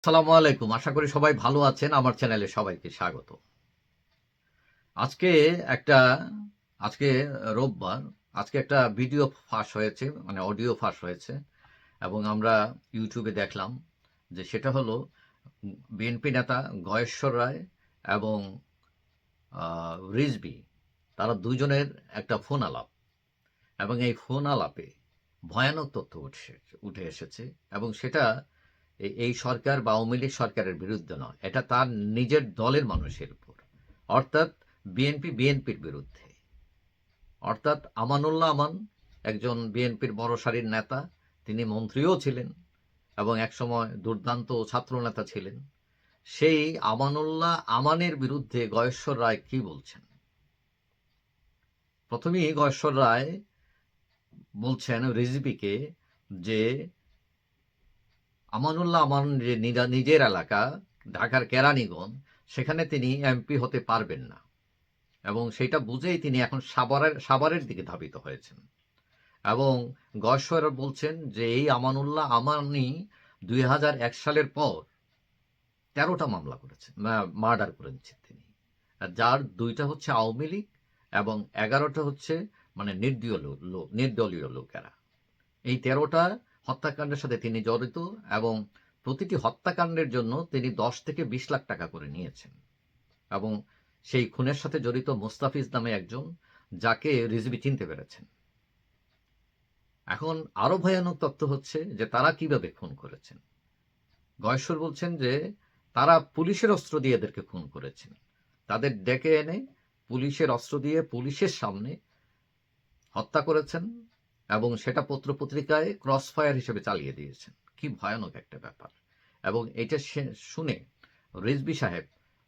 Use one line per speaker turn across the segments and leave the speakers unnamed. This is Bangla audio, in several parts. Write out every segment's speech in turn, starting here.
আসসালামু আলাইকুম। আশা করি সবাই ভালো আছেন। আমার চ্যানেলে সবাইকে স্বাগত। আজকে একটা, আজকে রোববার, আজকে একটা ভিডিও ফাঁস হয়েছে মানে অডিও ফাঁস হয়েছে, এবং আমরা ইউটিউবে দেখলাম যে সেটা হলো বিএনপি নেতা গয়েশ্বর রায় এবং রিজবি তারা দুজনের একটা ফোন আলাপ এবং এই ফোন আলাপে ভয়ানক তথ্য উঠে উঠে এসেছে, এবং সেটা এই- সরকার বা আওয়ামী লীগ সরকারের বিরুদ্ধে নয়। এটা তার নিজের দলের মানুষের উপর। অর্থাৎ বিএনপি বিএনপির বিরুদ্ধে। অর্থাৎ আমানুল্লাহ আমান একজন বিএনপির বড় সারির নেতা, তিনি মন্ত্রীও ছিলেন এবং একসময় দুর্দান্ত ছাত্র নেতা ছিলেন। সেই আমানুল্লাহ আমানের বিরুদ্ধে গয়েশ্বর রায় কি বলছেন? প্রথমেই গয়েশ্বর রায় বলছেন রিজবিকে যে আমানুল্লাহ আমান যে নিজের এলাকা, ঢাকার কেরানীগঞ্জ, সেখানে তিনি এমপি হতে পারবেন না। এবং সেটা বুঝেই তিনি এখন সাবারের সাবারের দিকে ধাবিত হয়েছেন। এবং গয়েশ্বর বলছেন যে, এই আমানুল্লাহ আমানি দুই এক সালের পর তেরোটা মামলা করেছেন মার্ডার করেছেন তিনি। যার দুইটা হচ্ছে আওয়ামী লীগ এবং এগারোটা হচ্ছে মানে নির্দলীয় লোক- নির্দলীয় লোকেরা। এই তেরোটা হত্যাকাণ্ডের সাথে তিনি জড়িত এবং প্রতিটি হত্যাকাণ্ডের জন্য তিনি দশ থেকে বিশ লাখ টাকা করে নিয়েছেন। এবং সেই খুনের সাথে জড়িত মোস্তাফিজ নামে একজন, যাকে রিজবি চিনতে পেরেছেন। এখন আরও ভয়ানক তথ্য হচ্ছে যে তারা কীভাবে খুন করেছেন। গয়েশ্বর বলছেন যে তারা পুলিশের অস্ত্র দিয়ে এদেরকে খুন করেছেন। তাদের ডেকে এনে পুলিশের অস্ত্র দিয়ে পুলিশের সামনে হত্যা করেছেন। এবং সেটা পত্রপত্রিকায় ক্রস ফায়ার হিসেবে চালিয়ে দিয়েছেন। কি ভয়ানক একটা ব্যাপার। এবং এটা শুনে রিজবি সাহেব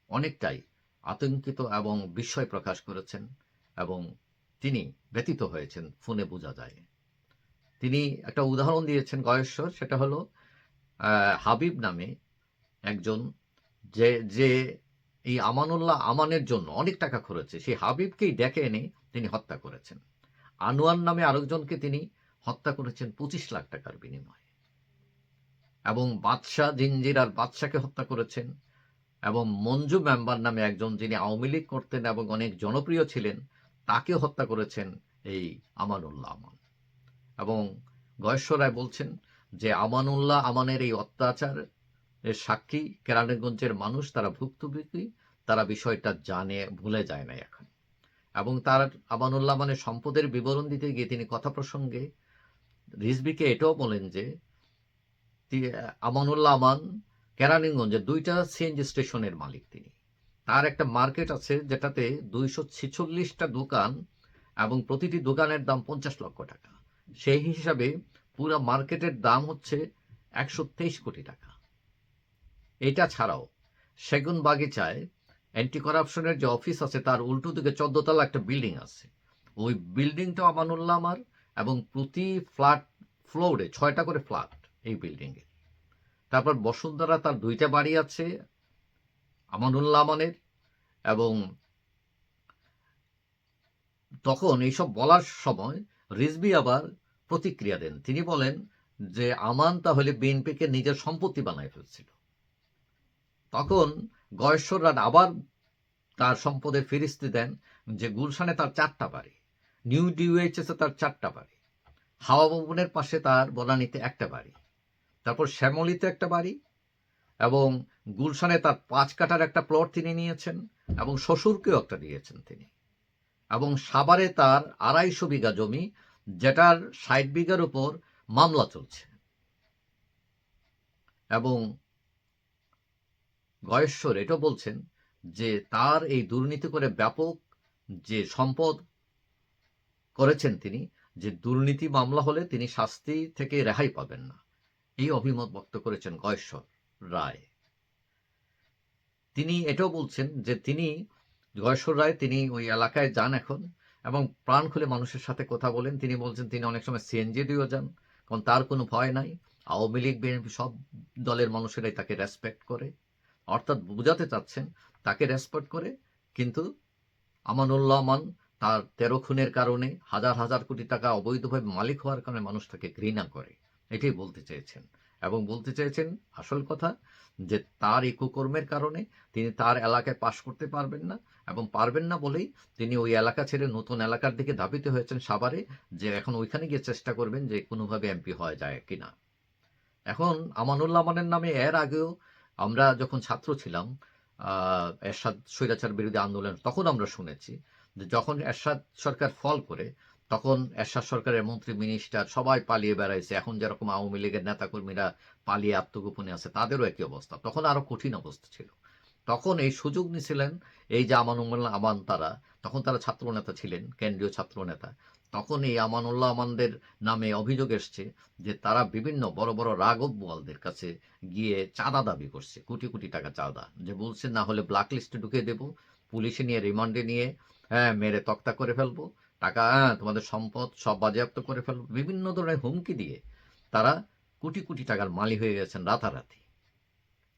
অনেকটাই আতঙ্কিত এবং বিস্ময় প্রকাশ করেছেন এবং তিনি ব্যতীত হয়েছেন, ফোনে বোঝা যায়। তিনি একটা উদাহরণ দিয়েছেন গয়েশ্বর, সেটা হলো হাবিব নামে একজন যে যে এই আমানুল্লাহ আমানের জন্য অনেক টাকা খরচে, সেই হাবিবকেই ডেকে এনে তিনি হত্যা করেছেন। আনোয়ার নামে আরেকজনকে তিনি হত্যা করেছেন পঁচিশ লাখ টাকার বিনিময়ে। এবং বাদশাহ জিঞ্জিরার বাদশাকে হত্যা করেছেন এবং মঞ্জু মেম্বার নামে একজন যিনি আওয়ামী লীগ করতেন এবং অনেক জনপ্রিয় ছিলেন, তাকে হত্যা করেছেন এই আমানুল্লাহ আমান। এবং গয়েশ্বর রায় বলছেন যে আমানুল্লাহ আমানের এই অত্যাচার, এর সাক্ষী কেরানীগঞ্জের মানুষ, তারা ভুক্তভোগী, তারা বিষয়টা জানে, ভুলে যায় না এখন। এবং তার আমানুল্লাহ মানে সম্পদের বিবরণ দিতে গিয়ে তিনি কথা প্রসঙ্গে রিজবিকে এটাও বলেন যে আমানুল্লাহ আমান কেরানীগঞ্জে দুইটা সিএনজি স্টেশনের মালিক তিনি। তার একটা মার্কেট আছে যেটাতে দুইশো ছিচল্লিশটা দোকান এবং প্রতিটি দোকানের দাম পঞ্চাশ লক্ষ টাকা। সেই হিসাবে পুরো মার্কেটের দাম হচ্ছে একশো তেইশ কোটি টাকা। এটা ছাড়াও সেগুন বাগিচায় অ্যান্টি করাপশনের যে অফিস আছে, তার উল্টো দিকে চোদ্দতলা একটা বিল্ডিং আছে। ওই বিল্ডিংটা আমানুল্লাহ আমার এবং প্রতি ফ্ল্যাট ফ্লোরে ছয়টা করে ফ্ল্যাট এই বিল্ডিংয়ে তারপর বসুন্ধরা তার দুইটা বাড়ি আছে, আমানুল্লাহ আমানের এবং তখন এইসব বলার সময় রিজবি আবার প্রতিক্রিয়া দেন। তিনি বলেন যে, আমান তাহলে বিএনপিকে নিজের সম্পত্তি বানায় ফেলছিল। তখন গয়েশ্বর রাত আবার তার সম্পদের ফিরিস্তি দেন যে গুলশানে তার চারটা বাড়ি, নিউ ডিউএইচএস তার চারটা বাড়ি, হাওয়া ভবনের পাশে তার বনানীতে একটা বাড়ি, তারপর শ্যামলিতে একটা বাড়ি এবং গুলশানে তার পাঁচ কাঠার একটা প্লট তিনি নিয়েছেন এবং শ্বশুরকেও একটা দিয়েছেন তিনি এবং সাভারে তার আড়াইশো বিঘা জমি যেটার ষাট বিঘার উপর মামলা চলছে এবং গয়েশ্বর এটা বলছেন যে তার এই দুর্নীতি করে ব্যাপক যে সম্পদ করেছেন তিনি, যে দুর্নীতি মামলা হলে তিনি শাস্তি থেকে রেহাই পাবেন না। এই অভিমত ব্যক্ত করেছেন গয়েশ্বর রায়। তিনি এটাও বলছেন যে তিনি, গয়েশ্বর রায় তিনি ওই এলাকায় যান এখন এবং প্রাণ খুলে মানুষের সাথে কথা বলেন। তিনি বলছেন তিনি অনেক সময় সিএনজি দিয়েও যান, কারণ তার কোনো ভয় নাই। আওয়ামী লীগ, বিএনপি সব দলের মানুষেরাই তাকে রেসপেক্ট করে। অর্থাৎ বোঝাতে চাচ্ছেন, তাকে রেসপেক্ট করে, কিন্তু আমানুল্লাহ আমান তার তেরো খুনের কারণে হাজার হাজার কোটি টাকা অবৈধভাবে মালিক হওয়ার কারণে মানুষ তাকে ঘৃণা করে। এটাই বলতে চেয়েছেন। এবং বলতে চেয়েছেন আসল কথা যে, তার এই কুকর্মের কারণে তিনি তার এলাকায় পাশ করতে পারবেন না এবং পারবেন না বলেই তিনি ওই এলাকা ছেড়ে নতুন এলাকার দিকে ধাবিত হয়েছেন সাভারে, যে এখন ওইখানে গিয়ে চেষ্টা করবেন যে কোনোভাবে এমপি হওয়া যায় কিনা। এখন আমানুল্লাহ আমানের নামে এর আগেও আমরা যখন ছাত্র ছিলাম এরশাদ স্বৈরাচার বিরোধী আন্দোলন তখন আমরা শুনেছি যখন এরশাদ সরকার ফল করে, তখন এরশাদ সরকারের মন্ত্রী, মিনিস্টার সবাই পালিয়ে বেড়াইছে। এখন যেরকম আওয়ামী লীগের নেতাকর্মীরা পালিয়ে আত্মগোপনে আছে, তাদেরও একই অবস্থা। তখন আরও কঠিন অবস্থা ছিল। তখন এই সুযোগ নিয়েছিলেন এই যে আমানুল্লাহ আমান তারা, তখন তারা ছাত্রনেতা ছিলেন, কেন্দ্রীয় ছাত্র নেতা তখন এই আমানুল্লাহ আমানদের নামে অভিযোগ এসছে যে তারা বিভিন্ন বড় বড় রাঘব বোয়ালদের কাছে গিয়ে চাঁদা দাবি করছে, কোটি কোটি টাকা চাঁদা। যে বলছে না হলে ব্ল্যাক লিস্টে ঢুকিয়ে দেবো, পুলিশে নিয়ে রিমান্ডে নিয়ে হ্যাঁ মেরে তক্তা করে ফেলব, টাকা হ্যাঁ তোমাদের সম্পদ সব বাজেয়াপ্ত করে ফেলব। বিভিন্ন ধরনের হুমকি দিয়ে তারা কোটি কোটি টাকার মালি হয়ে গেছেন রাতারাতি।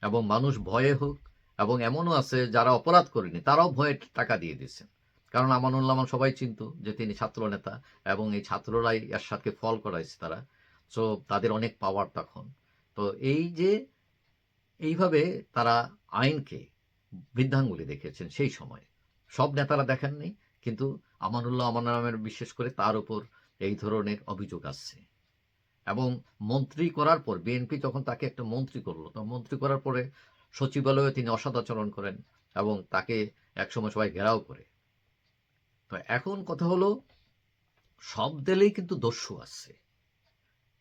এবং মানুষ ভয়ে হোক, এবং এমনও আছে যারা অপরাধ করেনি, তারাও ভয়ে টাকা দিয়ে দিচ্ছেন কারণ আমানুল্লাহ আমান সবাই চিনতো যে তিনি ছাত্র নেতা এবং এই ছাত্ররাই এরশাদকে ফল করাইছে তারা। সো তাদের অনেক পাওয়ার তখন। তো এই যে, এইভাবে তারা আইনকে বৃদ্ধাঙ্গুলি দেখেছেন সেই সময়। সব নেতারা দেখেননি কিন্তু আমানুল্লাহ আমান নামের বিশেষ করে তার উপর এই ধরনের অভিযোগ আসছে। এবং মন্ত্রী করার পর বিএনপি যখন তাকে একটা মন্ত্রী করল, তো মন্ত্রী করার পরে সচিবালয়ে তিনি অসদাচরণ করেন এবং তাকে একসময় সবাই ঘেরাও করে। তো এখন কথা হলো, সব দলেই কিন্তু দস্যু আছে।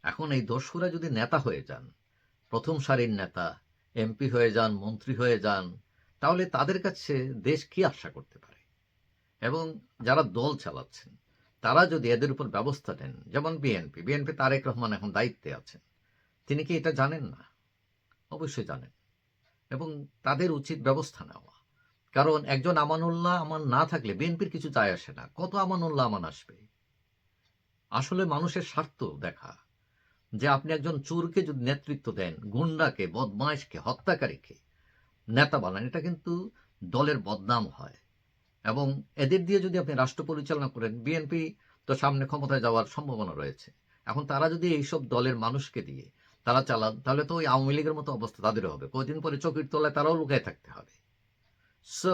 এখন এই দস্যুরা যদি নেতা হয়ে যান, প্রথম সারির নেতা, এমপি হয়ে যান, মন্ত্রী হয়ে যান, তাহলে তাদের কাছে দেশ কি আশা করতে পারে? এবং যারা দল চালাচ্ছেন, তারা যদি এদের উপর ব্যবস্থা নেন, যেমন বিএনপি বিএনপি তারেক রহমান এখন দায়িত্বে আছেন, তিনি কি এটা জানেন না? অবশ্যই জানেন। এবং তাদের উচিত ব্যবস্থা নেওয়া। কারণ একজন আমানুল্লাহ আমান না থাকলে বিএনপির কিছু যায় আসে না। কত আমানুল্লাহ আমান আসবে? আসলে মানুষের স্বার্থ দেখা। যে আপনি একজন চোরকে যদি নেতৃত্ব দেন, গুন্ডাকে, বদমাইশকে, হত্যাকারীকে নেতা বানান, এটা কিন্তু দলের বদনাম হয়। এবং এদের দিয়ে যদি আপনি রাষ্ট্র পরিচালনা করেন, বিএনপি তো সামনে ক্ষমতায় যাওয়ার সম্ভাবনা রয়েছে। এখন তারা যদি এইসব দলের মানুষকে দিয়ে তারা চালান, তাহলে তো ওই আওয়ামী লীগের মতো অবস্থা তাদেরও হবে। কদিন পরে চোখের তলায় তারাও লুকায় থাকতে হবে। সো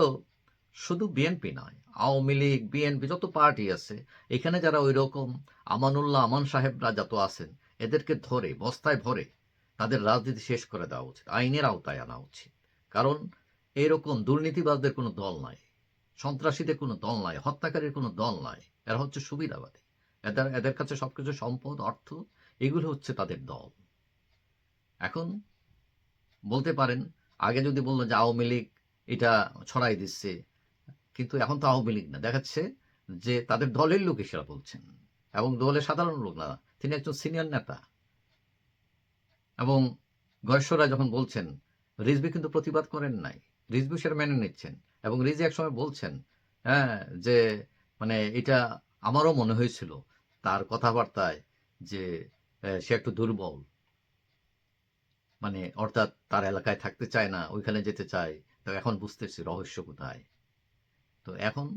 শুধু বিএনপি নয়, আওয়ামী লীগ বিএনপি যত পার্টি আছে, এখানে যারা ওই রকম আমানুল্লাহ, আমান সাহেবরা যত আছেন, এদেরকে ধরে, বস্তায় ভরে তাদের রাজনীতি শেষ করে দেওয়া উচিত, আইনের আওতায় আনা উচিত। কারণ এরকম দুর্নীতিবাজদের কোনো দল নাই, সন্ত্রাসীদের কোনো দল নাই, হত্যাকারীর কোনো দল নাই, এরা হচ্ছে সুবিধাবাদী। এদের এদের কাছে সবকিছু সম্পদ, অর্থ, এগুলো হচ্ছে তাদের দল। এখন বলতে পারেন, আগে যদি বলল যে আওয়ামী লীগ এটা ছড়াই দিচ্ছে। কিন্তু এখন তো আওয়ামী লীগ না। দেখাচ্ছে যে তাদের দলের লোক এসেরা বলছেন। এবং দলের সাধারণ লোক না, তিনি একজন সিনিয়র নেতা। এবং গয়েশ্বরা যখন বলছেন রিজবি কিন্তু প্রতিবাদ করেন নাই। রিজবি সেটা মেনে নিচ্ছেন। এবং রিজি একসময় বলছেন হ্যাঁ যে মানে এটা আমারও মনে হয়েছিল তার কথাবার্তায় যে সে একটু দুর্বল। মানে অর্থাৎ তার এলাকায় থাকতে চায় না, ওইখানে যেতে চায়, তো এখন বুঝতেছি রহস্য কোথায়। তো এখন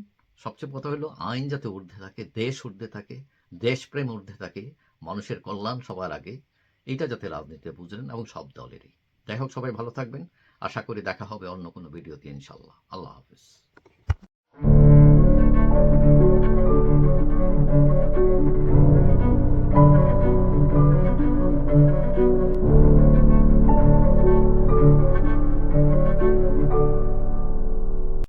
সবচেয়ে কথা হলো আইন যাতে ঊর্ধ্বে থাকে, দেশ ঊর্ধ্বে থাকে, দেশপ্রেম ঊর্ধ্বে থাকে, মানুষের কল্যাণ সবার আগে এটা যাতে রাজনীতিতে বুঝলেন এবং সব দলেরই। যাই হোক, সবাই ভালো থাকবেন। আশা করি দেখা হবে অন্য কোনো ভিডিওতে ইনশাল্লাহ আল্লাহ হাফিজ।